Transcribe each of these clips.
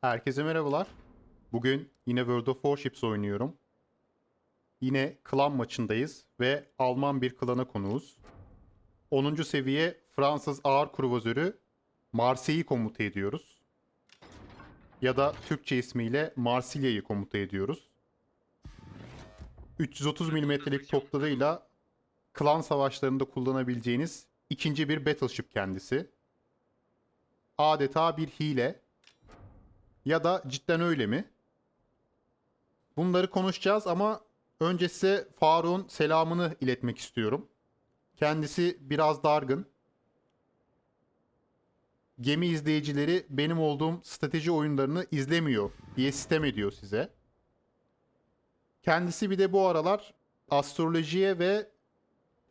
Herkese merhabalar. Bugün yine World of Warships oynuyorum. Yine klan maçındayız ve Alman bir klana konuğuz. 10. seviye Fransız ağır kruvazörü Marseille'yi komuta ediyoruz. Ya da Türkçe ismiyle Marsilya'yı komuta ediyoruz. 330 mm'lik toplarıyla klan savaşlarında kullanabileceğiniz ikinci bir battleship kendisi. Adeta bir hile ya da cidden öyle mi? Bunları konuşacağız ama önce size Faruk'un selamını iletmek istiyorum. Kendisi biraz dargın. Gemi izleyicileri benim olduğum strateji oyunlarını izlemiyor diye sistem ediyor size. Kendisi bir de bu aralar astrolojiye ve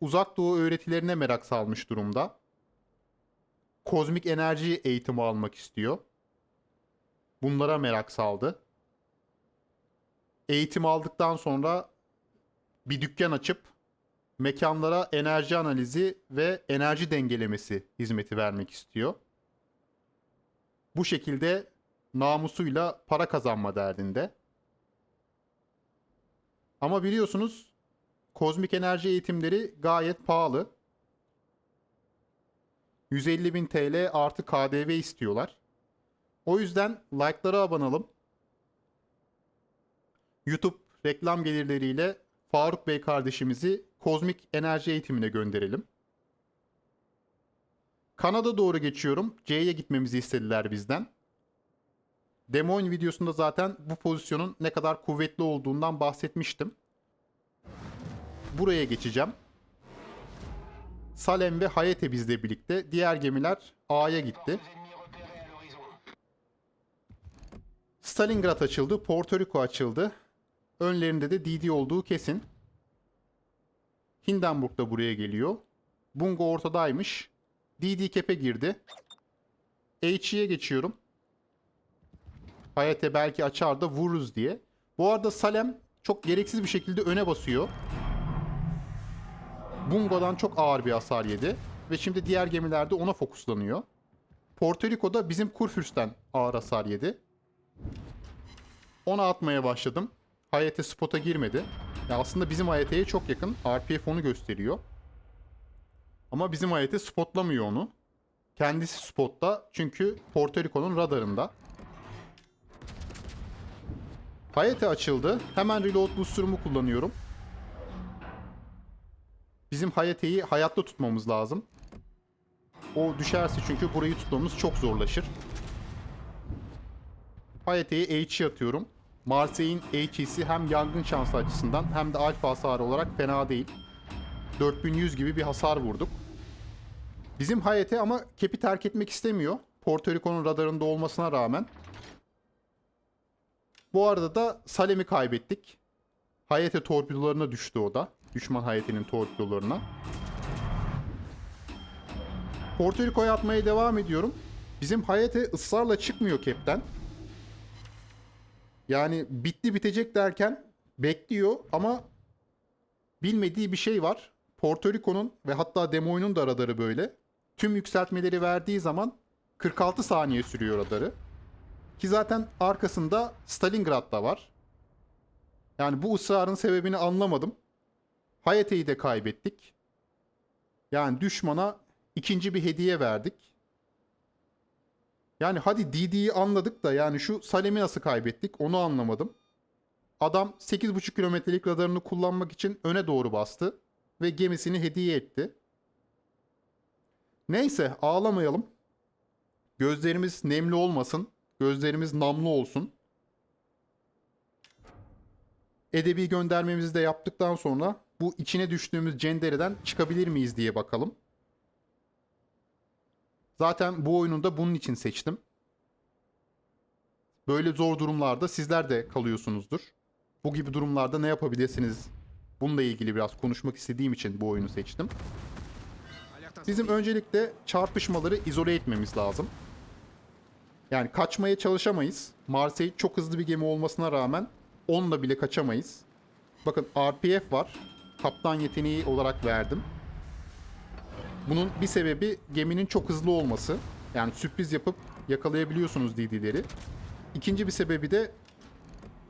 uzak doğu öğretilerine merak salmış durumda. Kozmik enerji eğitimi almak istiyor bunlara merak saldı. Eğitim aldıktan sonra bir dükkan açıp mekanlara enerji analizi ve enerji dengelemesi hizmeti vermek istiyor. Bu şekilde namusuyla para kazanma derdinde. Ama biliyorsunuz kozmik enerji eğitimleri gayet pahalı. 150 bin TL artı KDV istiyorlar. O yüzden like'lara abanalım. YouTube reklam gelirleriyle Faruk Bey kardeşimizi kozmik enerji eğitimine gönderelim. Kanada doğru geçiyorum. C'ye gitmemizi istediler bizden. Demo oyun videosunda zaten bu pozisyonun ne kadar kuvvetli olduğundan bahsetmiştim. Buraya geçeceğim. Salem ve Hayete bizle birlikte. Diğer gemiler A'ya gitti. Stalingrad açıldı, Porto Rico açıldı. Önlerinde de DD olduğu kesin. Hindenburg da buraya geliyor. Bungo ortadaymış. DD kepe girdi. HE'ye geçiyorum. Hayate belki açar da vururuz diye. Bu arada Salem çok gereksiz bir şekilde öne basıyor. Bungo'dan çok ağır bir hasar yedi. Ve şimdi diğer gemilerde ona fokuslanıyor. Porto Rico'da bizim Kurfürst'ten ağır hasar yedi. Ona atmaya başladım. Hayate spota girmedi. Ya aslında bizim Hayate'ye çok yakın. RPF onu gösteriyor. Ama bizim Hayate spotlamıyor onu. Kendisi spotta çünkü Porto Rico'nun radarında. Hayate açıldı. Hemen reload booster'ımı kullanıyorum. Bizim Hayate'yi hayatta tutmamız lazım. O düşerse çünkü burayı tutmamız çok zorlaşır. Hayate'ye H'ye atıyorum. Marseille'in H'isi hem yangın şansı açısından hem de alfa hasarı olarak fena değil. 4100 gibi bir hasar vurduk. Bizim Hayate ama kepi terk etmek istemiyor. Porto Rico'nun radarında olmasına rağmen. Bu arada da Salem'i kaybettik. Hayate torpidolarına düştü o da. Düşman Hayate'nin torpidolarına. Porto Rico'ya atmaya devam ediyorum. Bizim Hayate ısrarla çıkmıyor kepten. Yani bitti bitecek derken bekliyor ama bilmediği bir şey var. Porto Rico'nun ve hatta Demoy'un da radarı böyle. Tüm yükseltmeleri verdiği zaman 46 saniye sürüyor radarı. Ki zaten arkasında Stalingrad da var. Yani bu ısrarın sebebini anlamadım. Hayate'yi de kaybettik. Yani düşmana ikinci bir hediye verdik. Yani hadi DD'yi anladık da yani şu Salem'i nasıl kaybettik onu anlamadım. Adam 8,5 kilometrelik radarını kullanmak için öne doğru bastı ve gemisini hediye etti. Neyse ağlamayalım. Gözlerimiz nemli olmasın. Gözlerimiz namlu olsun. Edebi göndermemizi de yaptıktan sonra bu içine düştüğümüz cendereden çıkabilir miyiz diye bakalım. Zaten bu oyunu da bunun için seçtim. Böyle zor durumlarda sizler de kalıyorsunuzdur. Bu gibi durumlarda ne yapabilirsiniz? Bununla ilgili biraz konuşmak istediğim için bu oyunu seçtim. Bizim öncelikle çarpışmaları izole etmemiz lazım. Yani kaçmaya çalışamayız. Marseille çok hızlı bir gemi olmasına rağmen onunla bile kaçamayız. Bakın RPF var. Kaptan yeteneği olarak verdim. Bunun bir sebebi geminin çok hızlı olması. Yani sürpriz yapıp yakalayabiliyorsunuz DD'leri. ikinci bir sebebi de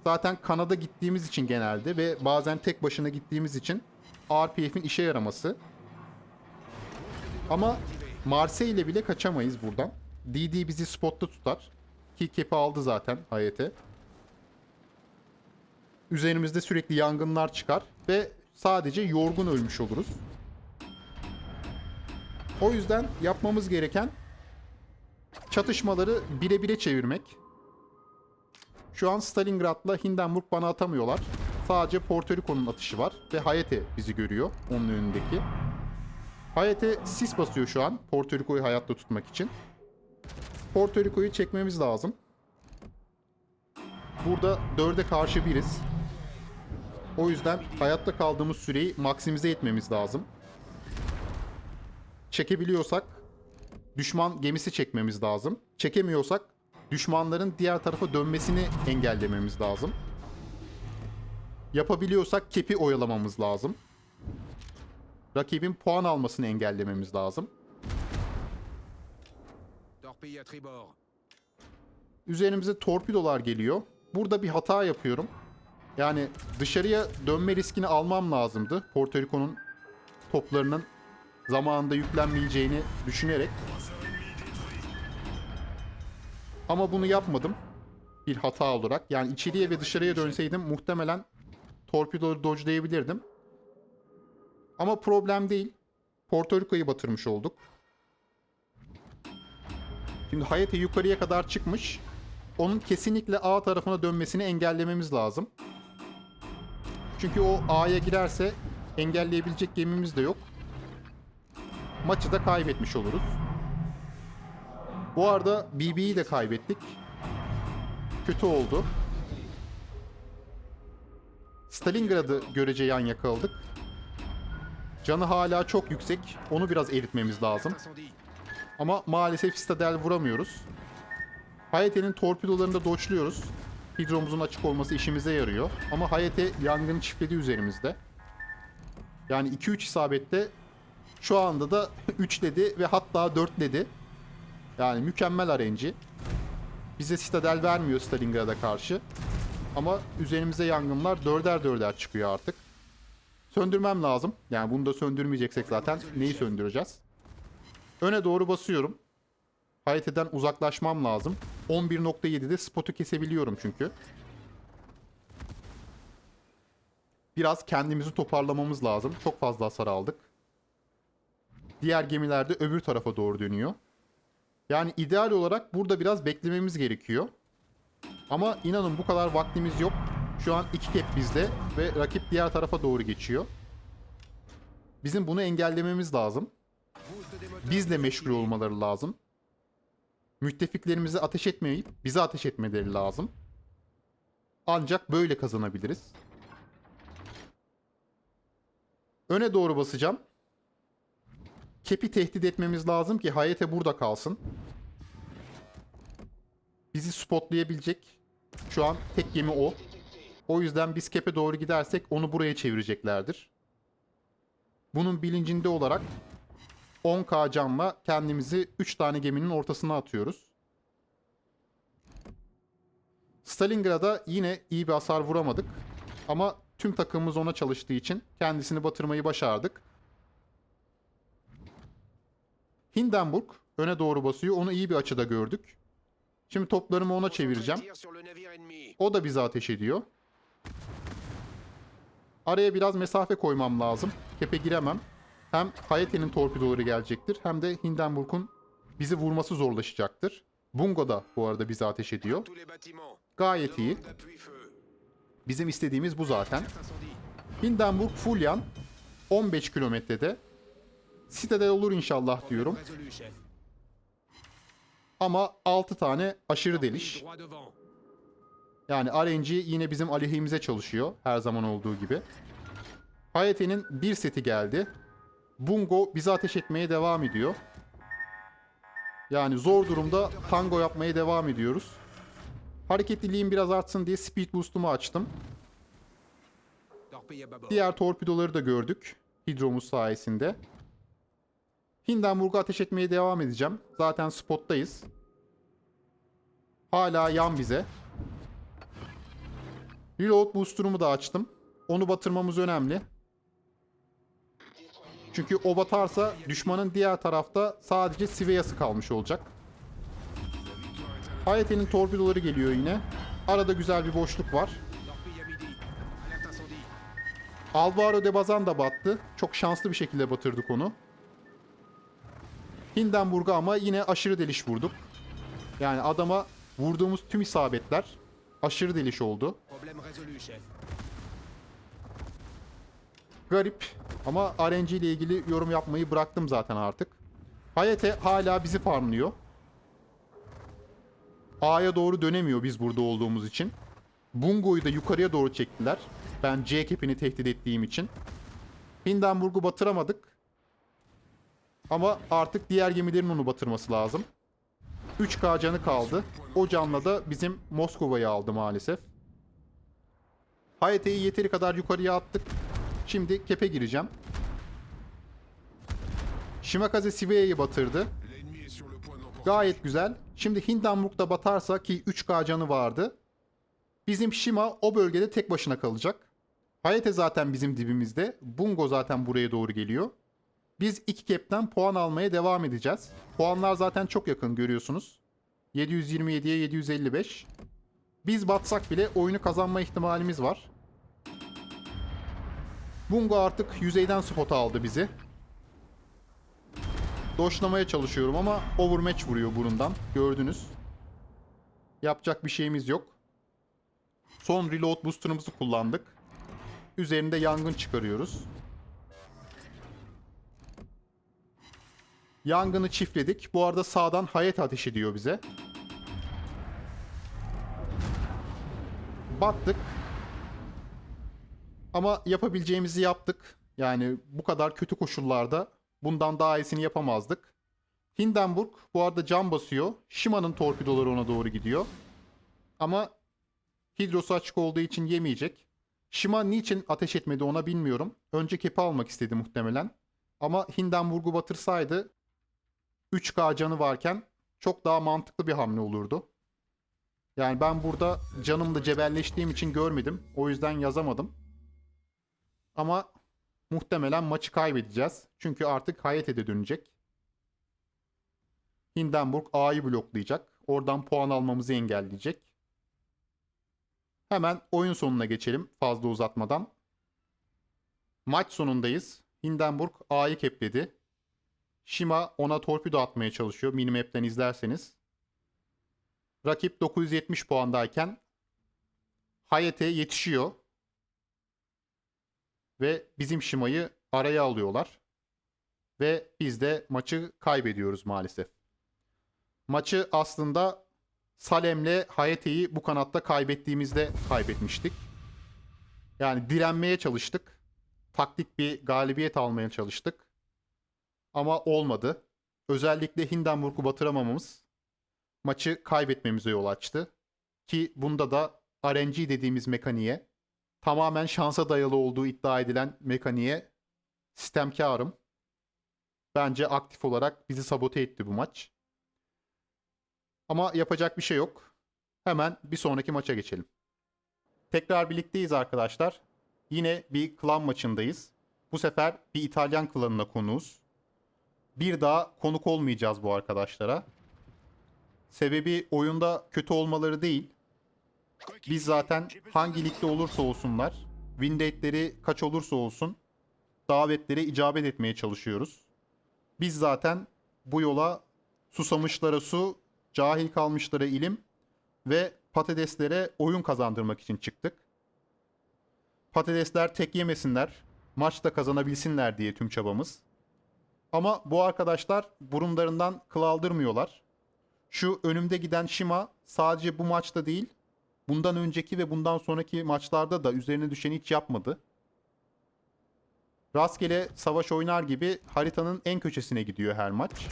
zaten Kanada gittiğimiz için genelde ve bazen tek başına gittiğimiz için RPF'in işe yaraması. Ama Marseille ile bile kaçamayız buradan. DD bizi spotta tutar. Ki kepi aldı zaten hayete. Üzerimizde sürekli yangınlar çıkar ve sadece yorgun ölmüş oluruz. O yüzden yapmamız gereken çatışmaları bire bire çevirmek. Şu an Stalingrad'la Hindenburg bana atamıyorlar. Sadece Porto Rico'nun atışı var ve Hayate bizi görüyor onun önündeki. Hayate sis basıyor şu an Porto Rico'yu hayatta tutmak için. Porto Rico'yu çekmemiz lazım. Burada 4'e karşı biriz. O yüzden hayatta kaldığımız süreyi maksimize etmemiz lazım. Çekebiliyorsak düşman gemisi çekmemiz lazım. Çekemiyorsak düşmanların diğer tarafa dönmesini engellememiz lazım. Yapabiliyorsak kepi oyalamamız lazım. Rakibin puan almasını engellememiz lazım. Üzerimize torpidolar geliyor. Burada bir hata yapıyorum. Yani dışarıya dönme riskini almam lazımdı. Porto Rico'nun toplarının zamanında yüklenmeyeceğini düşünerek. Ama bunu yapmadım. Bir hata olarak. Yani içeriye ve dışarıya dönseydim muhtemelen torpidoları dodge'layabilirdim. Ama problem değil. Porto Rico'yu batırmış olduk. Şimdi Hayate yukarıya kadar çıkmış. Onun kesinlikle A tarafına dönmesini engellememiz lazım. Çünkü o A'ya girerse engelleyebilecek gemimiz de yok. Maçı da kaybetmiş oluruz. Bu arada BB'yi de kaybettik. Kötü oldu. Stalingrad'ı görece yan yakaladık. Canı hala çok yüksek. Onu biraz eritmemiz lazım. Ama maalesef Citadel vuramıyoruz. Hayate'nin torpidolarını da doçluyoruz. Hidromuzun açık olması işimize yarıyor. Ama Hayate yangını çiftledi üzerimizde. Yani 2-3 isabette şu anda da 3 dedi ve hatta 4 dedi. Yani mükemmel RNG. Bize Citadel vermiyor Stalingrad'a karşı. Ama üzerimize yangınlar dörder dörder çıkıyor artık. Söndürmem lazım. Yani bunu da söndürmeyeceksek zaten neyi söndüreceğiz? Öne doğru basıyorum. Hayate'den uzaklaşmam lazım. 11.7'de spotu kesebiliyorum çünkü. Biraz kendimizi toparlamamız lazım. Çok fazla hasar aldık. Diğer gemiler de öbür tarafa doğru dönüyor. Yani ideal olarak burada biraz beklememiz gerekiyor. Ama inanın bu kadar vaktimiz yok. Şu an iki kep bizde ve rakip diğer tarafa doğru geçiyor. Bizim bunu engellememiz lazım. Bizle meşgul olmaları lazım. Müttefiklerimize ateş etmeyip bize ateş etmeleri lazım. Ancak böyle kazanabiliriz. Öne doğru basacağım. Kepi tehdit etmemiz lazım ki Hayete burada kalsın. Bizi spotlayabilecek şu an tek gemi o. O yüzden biz Kep'e doğru gidersek onu buraya çevireceklerdir. Bunun bilincinde olarak 10k canla kendimizi 3 tane geminin ortasına atıyoruz. Stalingrad'a yine iyi bir hasar vuramadık. Ama tüm takımımız ona çalıştığı için kendisini batırmayı başardık. Hindenburg öne doğru basıyor. Onu iyi bir açıda gördük. Şimdi toplarımı ona çevireceğim. O da bize ateş ediyor. Araya biraz mesafe koymam lazım. Kepe giremem. Hem Hayate'nin torpidoları gelecektir hem de Hindenburg'un bizi vurması zorlaşacaktır. Bungo da bu arada bize ateş ediyor. Gayet iyi. Bizim istediğimiz bu zaten. Hindenburg full yan 15 kilometrede. Citadel olur inşallah diyorum. Ama 6 tane aşırı deliş. Yani RNG yine bizim aleyhimize çalışıyor. Her zaman olduğu gibi. Hayate'nin bir seti geldi. Bungo bize ateş etmeye devam ediyor. Yani zor durumda tango yapmaya devam ediyoruz. Hareketliliğim biraz artsın diye speed boost'umu açtım. Diğer torpidoları da gördük. Hidromuz sayesinde. Hindenburg'a ateş etmeye devam edeceğim. Zaten spottayız. Hala yan bize. Reload booster'umu da açtım. Onu batırmamız önemli. Çünkü o batarsa düşmanın diğer tarafta sadece Siveyas'ı kalmış olacak. Hayate'nin torpidoları geliyor yine. Arada güzel bir boşluk var. Alvaro de Bazan da battı. Çok şanslı bir şekilde batırdık onu. Hindenburg'a ama yine aşırı deliş vurduk. Yani adama vurduğumuz tüm isabetler aşırı deliş oldu. Garip ama RNG ile ilgili yorum yapmayı bıraktım zaten artık. Hayate hala bizi farmlıyor. A'ya doğru dönemiyor biz burada olduğumuz için. Bungo'yu da yukarıya doğru çektiler. Ben C kepini tehdit ettiğim için. Hindenburg'u batıramadık. Ama artık diğer gemilerin onu batırması lazım. 3K canı kaldı. O canla da bizim Moskova'yı aldı maalesef. Hayate'yi yeteri kadar yukarıya attık. Şimdi kepe gireceğim. Shimakaze Siveya'yı batırdı. Gayet güzel. Şimdi Hindenburg da batarsa ki 3K canı vardı. Bizim Shima o bölgede tek başına kalacak. Hayate zaten bizim dibimizde. Bungo zaten buraya doğru geliyor. Biz iki kepten puan almaya devam edeceğiz. Puanlar zaten çok yakın görüyorsunuz. 727'ye 755. Biz batsak bile oyunu kazanma ihtimalimiz var. Bungo artık yüzeyden spot aldı bizi. Doşlamaya çalışıyorum ama overmatch vuruyor burundan. Gördünüz. Yapacak bir şeyimiz yok. Son reload booster'ımızı kullandık. Üzerinde yangın çıkarıyoruz. Yangını çiftledik. Bu arada sağdan hayat ateş ediyor bize. Battık. Ama yapabileceğimizi yaptık. Yani bu kadar kötü koşullarda bundan daha iyisini yapamazdık. Hindenburg bu arada cam basıyor. Shima'nın torpidoları ona doğru gidiyor. Ama hidrosu açık olduğu için yemeyecek. Shima niçin ateş etmedi ona bilmiyorum. Önce kepi almak istedi muhtemelen. Ama Hindenburg'u batırsaydı 3K canı varken çok daha mantıklı bir hamle olurdu. Yani ben burada canımda cebelleştiğim için görmedim. O yüzden yazamadım. Ama muhtemelen maçı kaybedeceğiz. Çünkü artık Hayate'de dönecek. Hindenburg A'yı bloklayacak. Oradan puan almamızı engelleyecek. Hemen oyun sonuna geçelim fazla uzatmadan. Maç sonundayız. Hindenburg A'yı kepledi. Shima ona torpido atmaya çalışıyor minimap'ten izlerseniz. Rakip 970 puandayken Hayate yetişiyor. Ve bizim Shima'yı araya alıyorlar. Ve biz de maçı kaybediyoruz maalesef. Maçı aslında Salem'le Hayate'yi bu kanatta kaybettiğimizde kaybetmiştik. Yani direnmeye çalıştık. Taktik bir galibiyet almaya çalıştık. Ama olmadı. Özellikle Hindenburg'u batıramamamız maçı kaybetmemize yol açtı. Ki bunda da RNG dediğimiz mekaniğe tamamen şansa dayalı olduğu iddia edilen mekaniğe sistemkarım. Bence aktif olarak bizi sabote etti bu maç. Ama yapacak bir şey yok. Hemen bir sonraki maça geçelim. Tekrar birlikteyiz arkadaşlar. Yine bir klan maçındayız. Bu sefer bir İtalyan klanına konuğuz. Bir daha konuk olmayacağız bu arkadaşlara. Sebebi oyunda kötü olmaları değil. Biz zaten hangi ligde olursa olsunlar, win kaç olursa olsun davetlere icabet etmeye çalışıyoruz. Biz zaten bu yola susamışlara su, cahil kalmışlara ilim ve patateslere oyun kazandırmak için çıktık. Patatesler tek yemesinler, maçta kazanabilsinler diye tüm çabamız. Ama bu arkadaşlar burunlarından kıl aldırmıyorlar. Şu önümde giden Shima sadece bu maçta değil, bundan önceki ve bundan sonraki maçlarda da üzerine düşeni hiç yapmadı. Rastgele savaş oynar gibi haritanın en köşesine gidiyor her maç.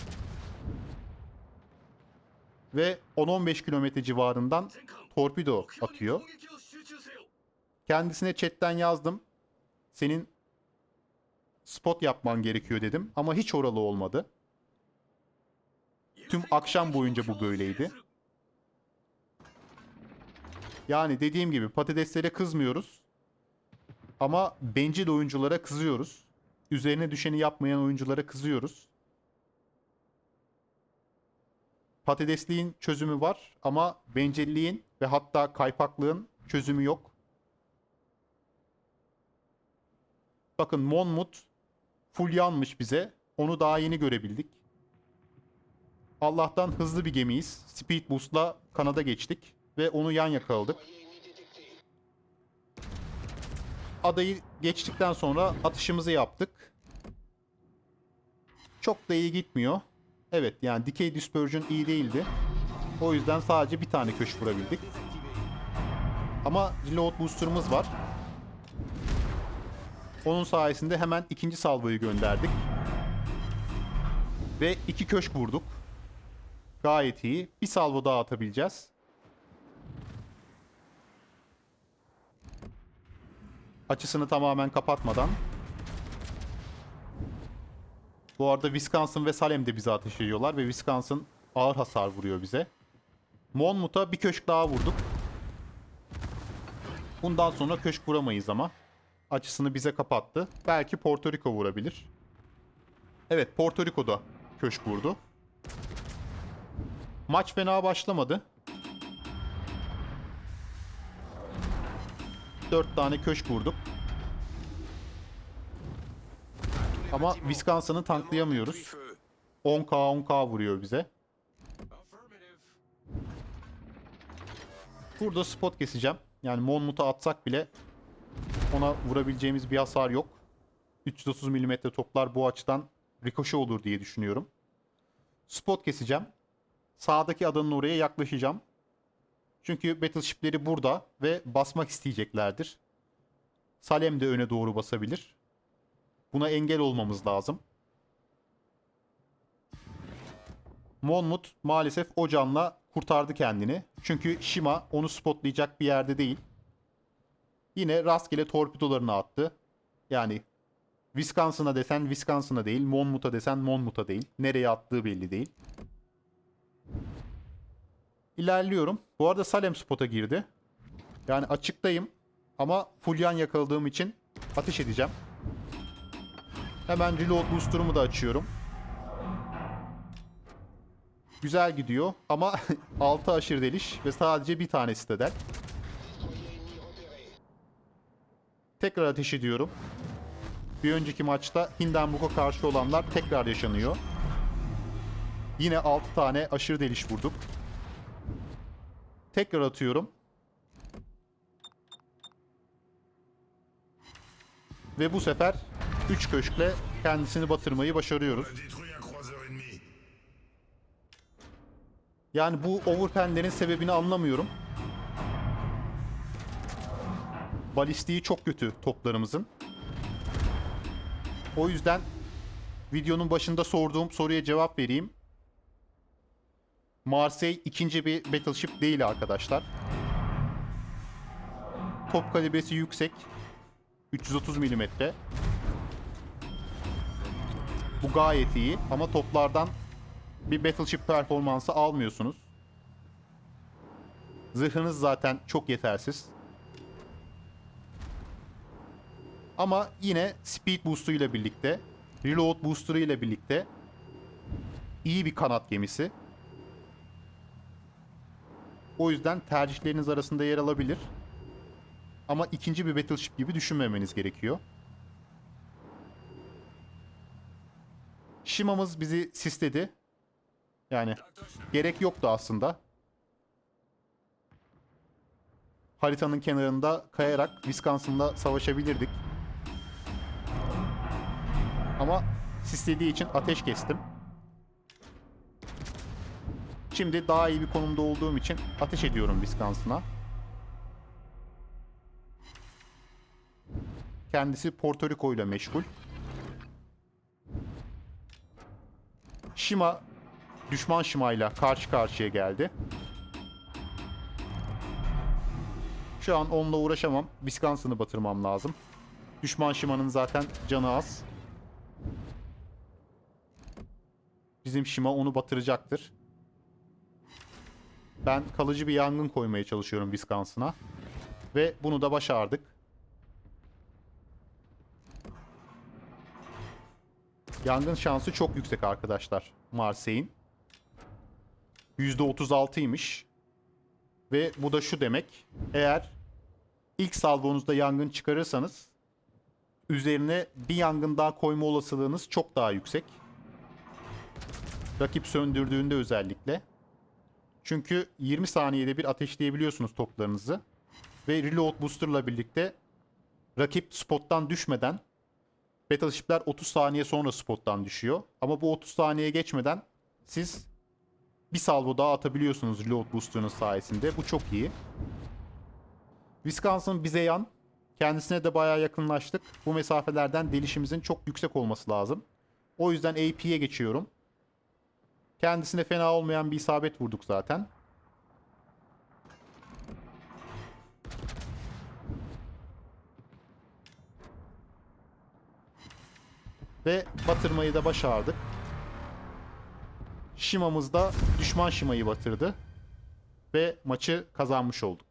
Ve 10-15 kilometre civarından torpido atıyor. Kendisine chatten yazdım. Senin spot yapman gerekiyor dedim ama hiç oralı olmadı. Tüm akşam boyunca bu böyleydi. Yani dediğim gibi patateslere kızmıyoruz. Ama bencil oyunculara kızıyoruz. Üzerine düşeni yapmayan oyunculara kızıyoruz. Patatesliğin çözümü var ama bencilliğin ve hatta kaypaklığın çözümü yok. Bakın Monmouth full yanmış bize. Onu daha yeni görebildik. Allah'tan hızlı bir gemiyiz. Speed Boost'la kanada geçtik ve onu yan yakaladık. Adayı geçtikten sonra atışımızı yaptık. Çok da iyi gitmiyor. Evet yani Decay Dispersion iyi değildi. O yüzden sadece bir tane köşk vurabildik. Ama Reload Booster'ımız var. Onun sayesinde hemen ikinci salvoyu gönderdik. Ve iki köşk vurduk. Gayet iyi. Bir salvo daha atabileceğiz. Açısını tamamen kapatmadan. Bu arada Wisconsin ve Salem de bize ateş ediyorlar ve Wisconsin ağır hasar vuruyor bize. Monmouth'a bir köşk daha vurduk. Bundan sonra köşk vuramayız ama. Açısını bize kapattı. Belki Porto Rico vurabilir. Evet Porto Rico'da köşk vurdu. Maç fena başlamadı. 4 tane köşk vurduk. Ama Wisconsin'ı tanklayamıyoruz. 10k 10k vuruyor bize. Burada spot keseceğim. Yani Monmouth'a atsak bile ona vurabileceğimiz bir hasar yok. 330 mm toplar bu açıdan rikoşe olur diye düşünüyorum. Spot keseceğim. Sağdaki adanın oraya yaklaşacağım. Çünkü battleship'leri burada ve basmak isteyeceklerdir. Salem de öne doğru basabilir. Buna engel olmamız lazım. Monmouth maalesef o canla kurtardı kendini. Çünkü Shima onu spotlayacak bir yerde değil. Yine rastgele torpidolarını attı. Yani Wisconsin'a desen Wisconsin'a değil, Monmouth'a desen Monmouth'a değil. Nereye attığı belli değil. İlerliyorum. Bu arada Salem spot'a girdi. Yani açıktayım. Ama full yan yakaladığım için ateş edeceğim. Hemen reload booster'ımı da açıyorum. Güzel gidiyor ama 6 aşırı deliş ve sadece bir tane siteden. Tekrar ateş ediyorum. Bir önceki maçta Hindenburg'a karşı olanlar tekrar yaşanıyor. Yine 6 tane aşırı deliş vurduk. Tekrar atıyorum. Ve bu sefer 3 köşkle kendisini batırmayı başarıyoruz. Yani bu overpenlerin sebebini anlamıyorum. Balistiği çok kötü toplarımızın. O yüzden videonun başında sorduğum soruya cevap vereyim. Marseille ikinci bir battleship değil arkadaşlar. Top kalibresi yüksek. 330 mm. Bu gayet iyi ama toplardan bir battleship performansı almıyorsunuz. Zırhınız zaten çok yetersiz. Ama yine speed boost'u ile birlikte, reload booster'ı ile birlikte iyi bir kanat gemisi. O yüzden tercihleriniz arasında yer alabilir. Ama ikinci bir battleship gibi düşünmemeniz gerekiyor. Shima'mız bizi sisledi. Yani gerek yoktu aslında. Haritanın kenarında kayarak Wisconsin'la savaşabilirdik. Ama sislediği için ateş kestim. Şimdi daha iyi bir konumda olduğum için ateş ediyorum Wisconsin'a. Kendisi Porto Rico ile meşgul. Shima düşman Shima ile karşı karşıya geldi. Şu an onunla uğraşamam. Wisconsin'ı batırmam lazım. Düşman Shima'nın zaten canı az. Bizim Shima onu batıracaktır. Ben kalıcı bir yangın koymaya çalışıyorum Wisconsin'a. Ve bunu da başardık. Yangın şansı çok yüksek arkadaşlar Marseille'in. %36'ymış. Ve bu da şu demek. Eğer ilk salvonuzda yangın çıkarırsanız üzerine bir yangın daha koyma olasılığınız çok daha yüksek. Rakip söndürdüğünde özellikle. Çünkü 20 saniyede bir ateşleyebiliyorsunuz toplarınızı. Ve reload booster'la birlikte rakip spottan düşmeden Battleship'ler 30 saniye sonra spottan düşüyor. Ama bu 30 saniye geçmeden siz bir salvo daha atabiliyorsunuz reload booster'ınız sayesinde. Bu çok iyi. Wisconsin bize yan. Kendisine de bayağı yakınlaştık. Bu mesafelerden delişimizin çok yüksek olması lazım. O yüzden AP'ye geçiyorum. Kendisine fena olmayan bir isabet vurduk zaten. Ve batırmayı da başardık. Şimamız da düşman Şima'yı batırdı. Ve maçı kazanmış olduk.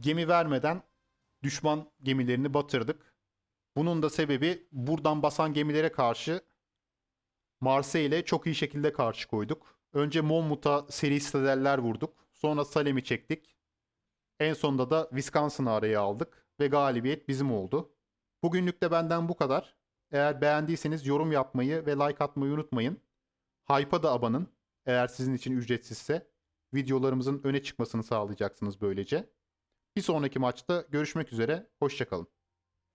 Gemi vermeden düşman gemilerini batırdık. Bunun da sebebi buradan basan gemilere karşı Marseille çok iyi şekilde karşı koyduk. Önce Monmouth'a seri sitadeller vurduk. Sonra Salem'i çektik. En sonunda da Wisconsin'ı araya aldık ve galibiyet bizim oldu. Bugünlük de benden bu kadar. Eğer beğendiyseniz yorum yapmayı ve like atmayı unutmayın. Hype'a da abanın. Eğer sizin için ücretsizse videolarımızın öne çıkmasını sağlayacaksınız böylece. Bir sonraki maçta görüşmek üzere. Hoşçakalın.